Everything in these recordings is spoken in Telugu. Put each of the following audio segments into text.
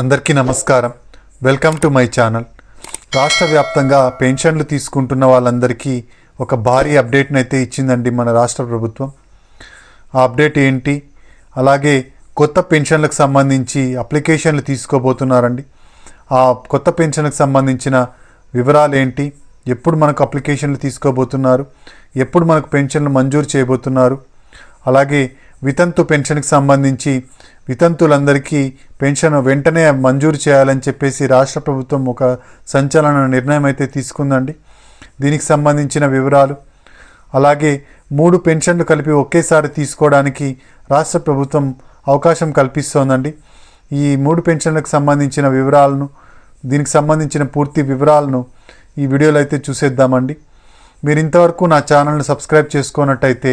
అందరికీ నమస్కారం. Welcome to my channel. రాష్ట్ర వ్యాప్తంగా పెన్షన్లు తీసుకుంటున్న వాళ్ళందరికీ ఒక భారీ అప్డేట్ని అయితే ఇచ్చిందండి మన రాష్ట్ర ప్రభుత్వం. ఆ అప్డేట్ ఏంటి? అలాగే కొత్త పెన్షన్లకు సంబంధించి అప్లికేషన్లు తీసుకోబోతున్నారండి. ఆ కొత్త పెన్షన్లకు సంబంధించిన వివరాలు ఏంటి ఎప్పుడు మనకు అప్లికేషన్లు తీసుకోబోతున్నారు? ఎప్పుడు మనకు పెన్షన్లు మంజూరు చేయబోతున్నారు? అలాగే వితంతు పెన్షన్కి సంబంధించి వితంతులందరికీ పెన్షన్ వెంటనే మంజూరు చేయాలని చెప్పేసి రాష్ట్ర ప్రభుత్వం ఒక సంచలన నిర్ణయం అయితే తీసుకుందండి. దీనికి సంబంధించిన వివరాలు. అలాగే మూడు పెన్షన్లు కలిపి ఒకేసారి తీసుకోవడానికి రాష్ట్ర ప్రభుత్వం అవకాశం కల్పిస్తోందండి. ఈ మూడు పెన్షన్లకు సంబంధించిన వివరాలను దీనికి సంబంధించిన పూర్తి వివరాలను ఈ వీడియోలో అయితే చూసేద్దామండి. మీరు ఇంతవరకు నా ఛానల్ని సబ్స్క్రైబ్ చేసుకున్నట్టయితే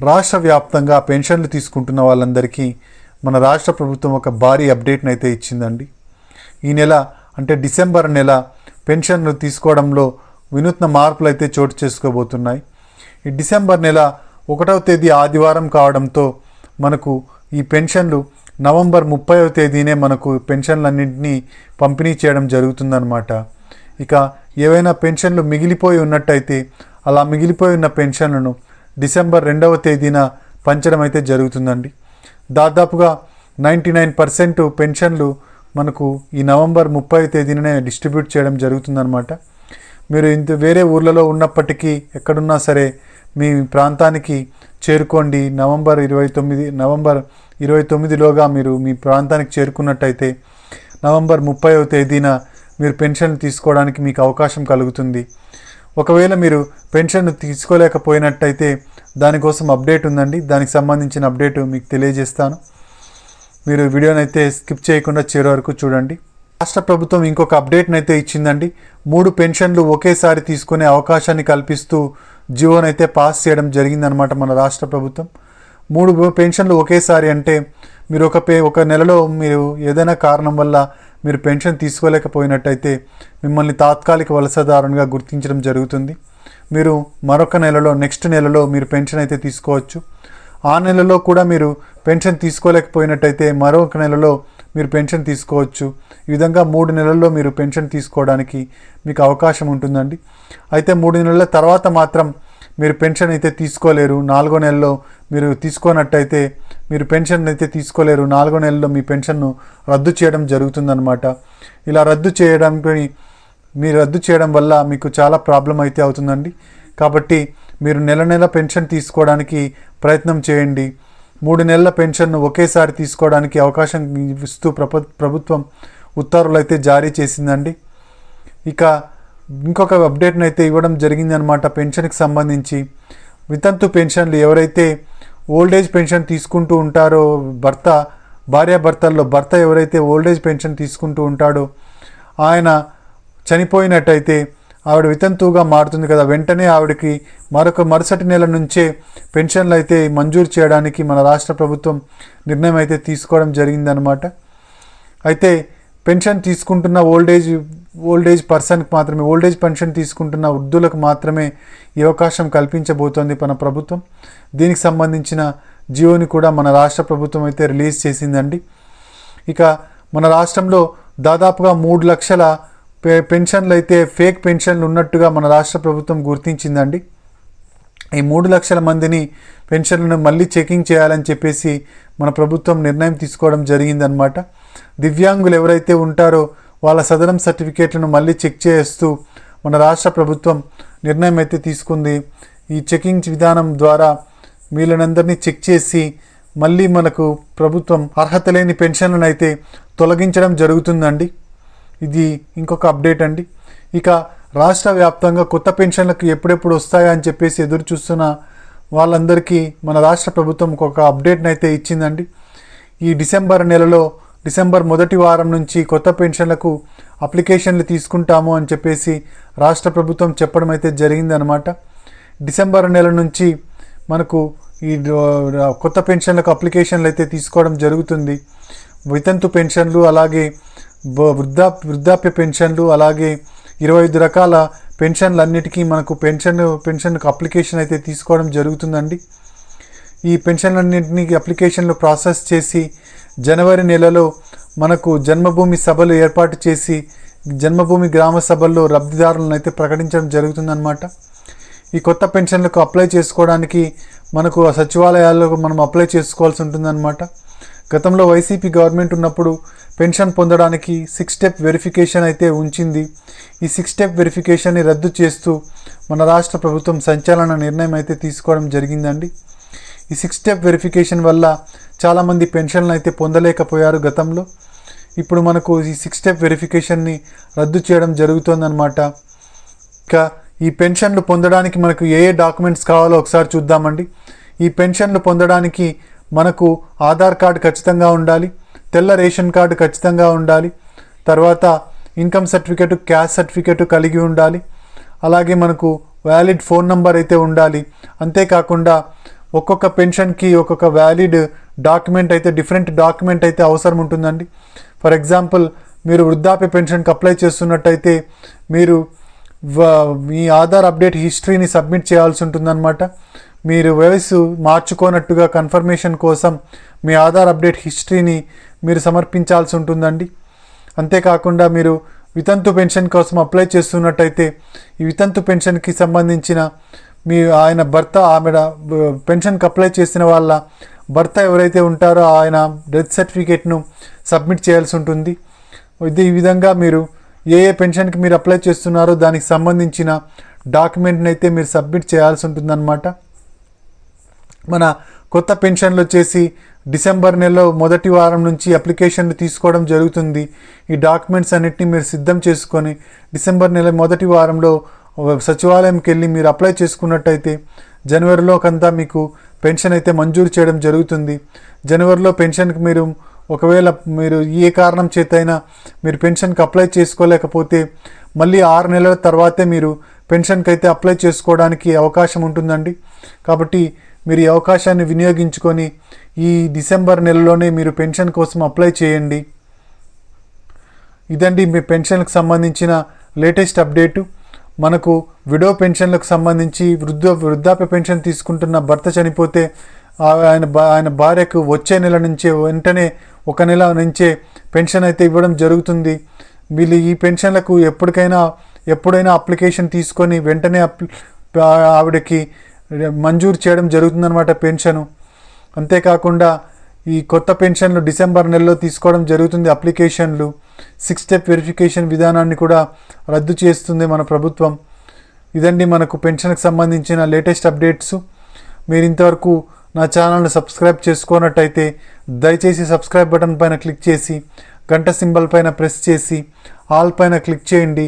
రాష్ట్ర వ్యాప్తంగా పెన్షన్లు తీసుకుంటున్న వాళ్ళందరికీ మన రాష్ట్ర ప్రభుత్వం ఒక భారీ అప్డేట్ని అయితే ఇచ్చిందండి. ఈ నెల అంటే డిసెంబర్ నెల పెన్షన్లు తీసుకోవడంలో వినూత్న మార్పులు అయితే చోటు చేసుకోబోతున్నాయి. ఈ డిసెంబర్ నెల ఒకటవ తేదీ ఆదివారం కావడంతో మనకు ఈ పెన్షన్లు నవంబర్ ముప్పైవ తేదీనే మనకు పెన్షన్లన్నింటినీ పంపిణీ చేయడం జరుగుతుందన్నమాట. ఇక ఏవైనా పెన్షన్లు మిగిలిపోయి ఉన్నట్టయితే అలా మిగిలిపోయి ఉన్న పెన్షన్లను డిసెంబర్ రెండవ తేదీన పంచడం అయితే జరుగుతుందండి. దాదాపుగా నైంటీ నైన్ పర్సెంట్ పెన్షన్లు మనకు ఈ నవంబర్ ముప్పై తేదీననే డిస్ట్రిబ్యూట్ చేయడం జరుగుతుందన్నమాట. మీరు ఇంత వేరే ఊర్లలో ఉన్నప్పటికీ ఎక్కడున్నా సరే మీ ప్రాంతానికి చేరుకోండి. నవంబర్ ఇరవై తొమ్మిది నవంబర్ ఇరవై తొమ్మిదిలోగా మీరు మీ ప్రాంతానికి చేరుకున్నట్టయితే నవంబర్ ముప్పైవ తేదీన మీరు పెన్షన్ తీసుకోవడానికి మీకు అవకాశం కలుగుతుంది. ఒకవేళ మీరు పెన్షన్ తీసుకోలేకపోయినట్టయితే దానికోసం అప్డేట్ ఉందండి. దానికి సంబంధించిన అప్డేట్ మీకు తెలియజేస్తాను. మీరు వీడియోనైతే స్కిప్ చేయకుండా చివరి వరకు చూడండి. రాష్ట్ర ప్రభుత్వం ఇంకొక అప్డేట్ని అయితే ఇచ్చిందండి. మూడు పెన్షన్లు ఒకేసారి తీసుకునే అవకాశాన్ని కల్పిస్తూ జియోనైతే పాస్ చేయడం జరిగిందనమాట మన రాష్ట్ర ప్రభుత్వం. మూడు పెన్షన్లు ఒకేసారి అంటే మీరు ఒక పే ఒక నెలలో మీరు ఏదైనా కారణం వల్ల మీరు పెన్షన్ తీసుకోలేకపోయినట్టయితే మిమ్మల్ని తాత్కాలిక వలసదారునిగా గుర్తించడం జరుగుతుంది. మీరు మరొక నెలలో నెక్స్ట్ నెలలో మీరు పెన్షన్ అయితే తీసుకోవచ్చు. ఆ నెలలో కూడా మీరు పెన్షన్ తీసుకోలేకపోయినట్టయితే మరొక నెలలో మీరు పెన్షన్ తీసుకోవచ్చు. ఈ విధంగా మూడు నెలల్లో మీరు పెన్షన్ తీసుకోవడానికి మీకు అవకాశం ఉంటుందండి. అయితే మూడు నెలల తర్వాత మాత్రం మీరు పెన్షన్ అయితే తీసుకోలేరు నాలుగో నెలలో మీరు తీసుకోనట్టయితే మీరు పెన్షన్ అయితే తీసుకోలేరు నాలుగో నెలలో మీ పెన్షన్ను రద్దు చేయడం జరుగుతుందన్నమాట. ఇలా రద్దు చేయడానికి మీరు రద్దు చేయడం వల్ల మీకు చాలా ప్రాబ్లం అయితే అవుతుందండి. కాబట్టి మీరు నెల నెల పెన్షన్ తీసుకోవడానికి ప్రయత్నం చేయండి. మూడు నెలల పెన్షన్ను ఒకేసారి తీసుకోవడానికి అవకాశం ఇస్తూ ప్రభు ప్రభుత్వం ఉత్తర్వులు అయితే జారీ చేసిందండి. ఇక ఇంకొక అప్డేట్ను అయితే ఇవ్వడం జరిగిందనమాట పెన్షన్కి సంబంధించి. వితంతు పెన్షన్లు ఎవరైతే ఓల్డ్ ఏజ్ పెన్షన్ తీసుకుంటూ ఉంటారో భర్త భార్యాభర్తల్లో భర్త ఎవరైతే ఓల్డేజ్ పెన్షన్ తీసుకుంటూ ఉంటాడో ఆయన చనిపోయినట్టయితే ఆవిడ వితంతువుగా మారుతుంది కదా. వెంటనే ఆవిడకి మరొక మరుసటి నెల నుంచే పెన్షన్లు అయితే మంజూరు చేయడానికి మన రాష్ట్ర ప్రభుత్వం నిర్ణయం అయితే తీసుకోవడం జరిగిందనమాట అయితే పెన్షన్ తీసుకుంటున్న ఓల్డేజ్ ఓల్డేజ్ పర్సన్కి మాత్రమే ఓల్డేజ్ పెన్షన్ తీసుకుంటున్న వృద్ధులకు మాత్రమే ఈ అవకాశం కల్పించబోతోంది మన ప్రభుత్వం. దీనికి సంబంధించిన జియోని కూడా మన రాష్ట్ర ప్రభుత్వం అయితే రిలీజ్ చేసిందండి. ఇక మన రాష్ట్రంలో దాదాపుగా మూడు లక్షల పె పెన్షన్లు అయితే ఫేక్ పెన్షన్లు ఉన్నట్టుగా మన రాష్ట్ర ప్రభుత్వం గుర్తించిందండి. ఈ మూడు లక్షల మందిని పెన్షన్లను మళ్ళీ చెకింగ్ చేయాలని చెప్పేసి మన ప్రభుత్వం నిర్ణయం తీసుకోవడం జరిగిందనమాట దివ్యాంగులు ఎవరైతే ఉంటారో వాళ్ళ సదనం సర్టిఫికేట్లను మళ్ళీ చెక్ చేస్తూ మన రాష్ట్ర ప్రభుత్వం నిర్ణయం అయితే తీసుకుంది. ఈ చెకింగ్ విధానం ద్వారా వీళ్ళనందరినీ చెక్ చేసి మళ్ళీ మనకు ప్రభుత్వం అర్హత లేని పెన్షన్లను అయితే తొలగించడం జరుగుతుందండి. ఇది ఇంకొక అప్డేట్ అండి. ఇక రాష్ట్ర వ్యాప్తంగా కొత్త పెన్షన్లకు ఎప్పుడెప్పుడు వస్తాయా అని చెప్పేసి ఎదురు చూస్తున్న వాళ్ళందరికీ మన రాష్ట్ర ప్రభుత్వం ఒక అప్డేట్ని అయితే ఇచ్చిందండి. ఈ డిసెంబర్ నెలలో డిసెంబర్ మొదటి వారం నుంచి కొత్త పెన్షన్లకు అప్లికేషన్లు తీసుకుంటాము అని చెప్పేసి రాష్ట్ర ప్రభుత్వం చెప్పడం అయితే జరిగిందనమాట డిసెంబర్ నెల నుంచి మనకు ఈ కొత్త పెన్షన్లకు అప్లికేషన్లు అయితే తీసుకోవడం జరుగుతుంది. వితంతు పెన్షన్లు అలాగే వృద్ధా వృద్ధాప్య పెన్షన్లు అలాగే ఇరవై ఐదు రకాల పెన్షన్లన్నిటికీ మనకు పెన్షన్ పెన్షన్కు అప్లికేషన్ అయితే తీసుకోవడం జరుగుతుందండి. ఈ పెన్షన్లన్నింటినీ అప్లికేషన్లు ప్రాసెస్ చేసి జనవరి నెలలో మనకు జన్మభూమి సభలు ఏర్పాటు చేసి జన్మభూమి గ్రామ సభల్లో లబ్ధిదారులను అయితే ప్రకటించడం జరుగుతుందన్నమాట. ఈ కొత్త పెన్షన్లకు అప్లై చేసుకోవడానికి మనకు ఆ సచివాలయాల్లో మనం అప్లై చేసుకోవాల్సి ఉంటుందన్నమాట. గతంలో వైసీపీ గవర్నమెంట్ ఉన్నప్పుడు పెన్షన్ పొందడానికి సిక్స్ స్టెప్ వెరిఫికేషన్ అయితే ఉంచింది. ఈ సిక్స్ స్టెప్ వెరిఫికేషన్ని రద్దు చేస్తూ మన రాష్ట్ర ప్రభుత్వం సంచలన నిర్ణయం అయితే తీసుకోవడం జరిగిందండి. ఈ సిక్స్ స్టెప్ వెరిఫికేషన్ వల్ల చాలామంది పెన్షన్లు అయితే పొందలేకపోయారు గతంలో. ఇప్పుడు మనకు ఈ సిక్స్ స్టెప్ వెరిఫికేషన్ని రద్దు చేయడం జరుగుతుందన్నమాట. ఇంకా ఈ పెన్షన్లు పొందడానికి మనకు ఏ ఏ డాక్యుమెంట్స్ కావాలో ఒకసారి చూద్దామండి. ఈ పెన్షన్లు పొందడానికి మనకు ఆధార్ కార్డు ఖచ్చితంగా ఉండాలి తెల్ల రేషన్ కార్డు ఖచ్చితంగా ఉండాలి తర్వాత ఇన్కమ్ సర్టిఫికెట్ క్యాష్ సర్టిఫికేట్ కలిగి ఉండాలి అలాగే మనకు వ్యాలిడ్ ఫోన్ నంబర్ అయితే ఉండాలి. అంతేకాకుండా ఒక్కొక్క పెన్షన్కి ఒక్కొక్క వ్యాలిడ్ డాక్యుమెంట్ అయితే డిఫరెంట్ డాక్యుమెంట్ అయితే అవసరం ఉంటుందండి. ఫర్ ఎగ్జాంపుల్ మీరు వృద్ధాప్య పెన్షన్కి అప్లై చేస్తున్నట్టయితే మీరు వ- మీ ఆధార్ అప్డేట్ హిస్టరీని సబ్మిట్ చేయాల్సి ఉంటుందన్నమాట. మీరు వయసు మార్చుకోనట్టుగా కన్ఫర్మేషన్ కోసం మీ ఆధార్ అప్డేట్ హిస్టరీని మీరు సమర్పించాల్సి ఉంటుందండి. అంతేకాకుండా మీరు వితంతు పెన్షన్ కోసం అప్లై చేస్తున్నట్టయితే ఈ వితంతు పెన్షన్కి సంబంధించిన మీ ఆయన భర్త ఆమె పెన్షన్కి అప్లై చేసిన వాళ్ళ భర్త ఎవరైతే ఉంటారో ఆయన డెత్ సర్టిఫికేట్ను సబ్మిట్ చేయాల్సి ఉంటుంది. ఇది ఈ విధంగా మీరు ఏ ఏ పెన్షన్కి మీరు అప్లై చేస్తున్నారో దానికి సంబంధించిన డాక్యుమెంట్ని అయితే మీరు సబ్మిట్ చేయాల్సి ఉంటుందన్నమాట. మన కొత్త పెన్షన్లు వచ్చేసి డిసెంబర్ నెలలో మొదటి వారం నుంచి అప్లికేషన్లు తీసుకోవడం జరుగుతుంది. ఈ డాక్యుమెంట్స్ అన్నిటిని మీరు సిద్ధం చేసుకొని డిసెంబర్ నెల మొదటి వారంలో సచివాలయంకి వెళ్ళి మీరు అప్లై చేసుకున్నట్టయితే జనవరిలో కంతా మీకు పెన్షన్ అయితే మంజూరు చేయడం జరుగుతుంది. జనవరిలో పెన్షన్కి మీరు ఒకవేళ మీరు ఏ కారణం చేతైనా మీరు పెన్షన్కి అప్లై చేసుకోలేకపోతే మళ్ళీ ఆరు నెలల తర్వాతే మీరు పెన్షన్కి అయితే అప్లై చేసుకోవడానికి అవకాశం ఉంటుందండి. కాబట్టి మీరు ఈ అవకాశాన్ని వినియోగించుకొని ఈ డిసెంబర్ నెలలోనే మీరు పెన్షన్ కోసం అప్లై చేయండి. ఇదండి మీ పెన్షన్కి సంబంధించిన లేటెస్ట్ అప్డేటు. మనకు విడో పెన్షన్లకు సంబంధించి వృద్ధ వృద్ధాప్య పెన్షన్ తీసుకుంటున్న భర్త చనిపోతే ఆయన ఆయన భార్యకు వచ్చే నెల నుంచే వెంటనే ఒక నెల నుంచే పెన్షన్ అయితే ఇవ్వడం జరుగుతుంది. వీళ్ళు ఈ పెన్షన్లకు ఎప్పటికైనా ఎప్పుడైనా అప్లికేషన్ తీసుకొని వెంటనే ఆవిడకి మంజూరు చేయడం జరుగుతుందన్నమాట పెన్షను. అంతేకాకుండా ఈ కొత్త పెన్షన్లు డిసెంబర్ నెలలో తీసుకోవడం జరుగుతుంది. అప్లికేషన్లు సిక్స్ స్టెప్ వెరిఫికేషన్ విధానాన్ని కూడా రద్దు చేస్తుంది మన ప్రభుత్వం. ఇదండి మనకు పెన్షన్కి సంబంధించిన లేటెస్ట్ అప్డేట్స్. మీరు ఇంతవరకు నా ఛానల్ని సబ్స్క్రైబ్ చేసుకున్నట్టయితే దయచేసి సబ్స్క్రైబ్ బటన్ పైన క్లిక్ చేసి గంట సింబల్ పైన ప్రెస్ చేసి ఆల్ పైన క్లిక్ చేయండి.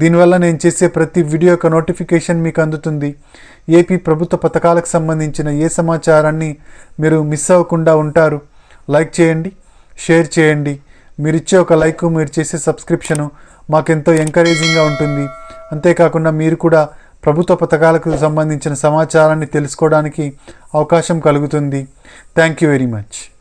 దీనివల్ల నేను చేసే ప్రతి వీడియో యొక్క నోటిఫికేషన్ మీకు అందుతుంది. ఏపీ ప్రభుత్వ పథకాలకు సంబంధించిన ఏ సమాచారాన్ని మీరు మిస్ అవ్వకుండా ఉంటారు లైక్ చేయండి షేర్ చేయండి. మీరు ఇచ్చే ఒక లైక్ మీరు చేసే సబ్స్క్రిప్షను మాకెంతో ఎంకరేజింగ్గా ఉంటుంది. అంతేకాకుండా మీరు కూడా ప్రభుత్వ పథకాలకు సంబంధించిన సమాచారాన్ని తెలుసుకోవడానికి అవకాశం కలుగుతుంది. Thank you very much.